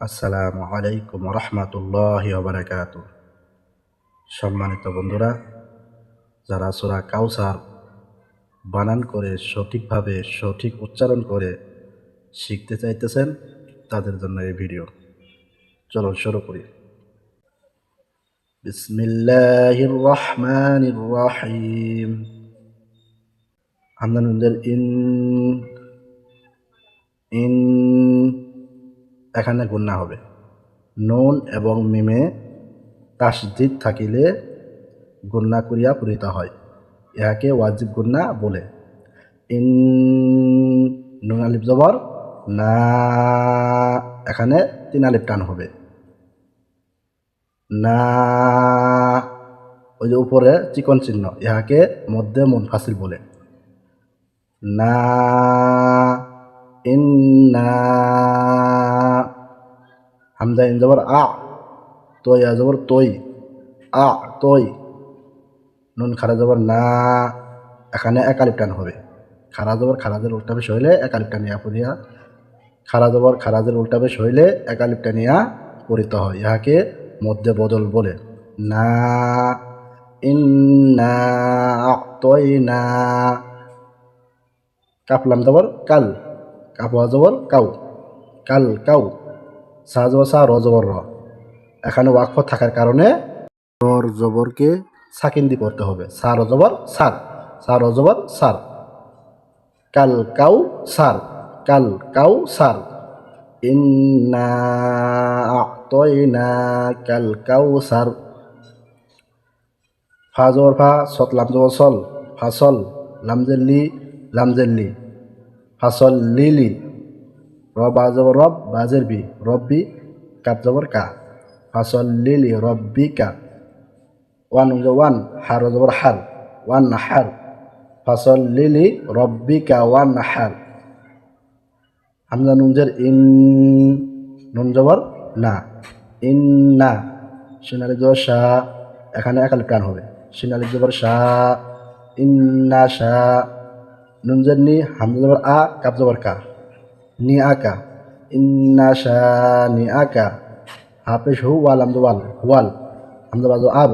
আসসালামু আলাইকুম রহমতুল্লাহ বারাকাত সম্মানিত বন্ধুরা, যারা সুরা কাউসার বানান করে, সঠিকভাবে, সঠিক উচ্চারণ করে শিখতে চাইতেছেন, তাদের জন্য এই ভিডিও। চলো শুরু করি। বিসমিল্লাহির রহমানির রহিম। হামদানুদের ইন ইন এখানে গুন্না হবে। নুন এবং মিমে তাসদিদ থাকিলে গুন্না করিয়া পূরিত হয়। ইহাকে ওয়াজিব গুন্না বলে। ইন নুন আলিফ জবর, না, এখানে তিন আলিফ টান হবে। না, ওই যে উপরে চিকন চিহ্ন, ইহাকে মধ্যে ফাসিল বলে। না, ইন্না হামজা ইন আ তৈ আ জবর তৈ আ তৈ নুন খারা জবর না, এখানে একালিপ টান হবে। খারা জবর খারাজের উল্টা বেশ হইলে একালিপ টানিয়া পড়িয়া, খারা জবর খারাজের উল্টা বেশ হইলে একালিপ টানিয়া পড়িত হয়। ইহাকে মধ্যে বদল বলে। না, ইন্না তৈ না কাপলাম জবর কাল কাপড় জবর কাউ, কাল কাউ। সা জবর সা র জবর র এখানে ওয়াকফ থাকার কারণে রর জবরকে সাকিন দিয়ে পড়তে হবে। সা র জবর সার সা র জবর সার কাল, কাউ সার কাল, কাউ সার ইন্না কাল, কাউ সার ফা জবর ফা সত লাম জবর সল ফাসল লামজেল্লি লামজেল্লি। ফাসল লিলি। রব আজবর রব, বাজের বি, রব্বি কাপ জবর কা। ফাসল লিলি রব্বি কা ওয়ান ওয়ান হার জবর হার, ওয়ান হার। ফাসল লিলি রব্বি কা ওয়ান হার। হামজা নুনজের ইন, নুন জবর না। ইন না সিনালি জবর শাহ এখানে একালি প্রাণ হবে। সিনালি জবর শাহ ইন্না শাহ নুনজের নি, হামজা জবর আ কাপ জবর কা। নি আকা ইন্না নি আকা হাফেশ হু, ওয়াল আমদ ওয়াল ওয়াল আমদ আব,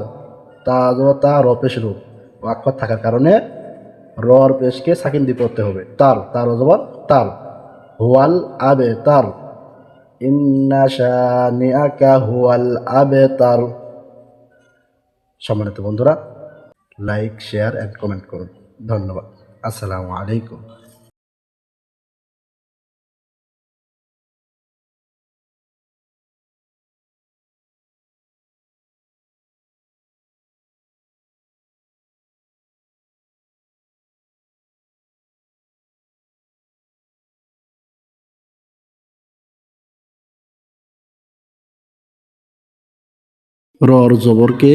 তা তা র পেশ অক্ষর থাকার কারণে রর পেশকে সাকিন দিয়ে পড়তে হবে। তার তার জবর তার হুয়াল আবে, তার, ইন্না নি আকা হুয়াল আবে, তার। সম্মানিত বন্ধুরা, লাইক, শেয়ার অ্যান্ড কমেন্ট করুন। ধন্যবাদ। আসসালামু আলাইকুম। রর জবরকে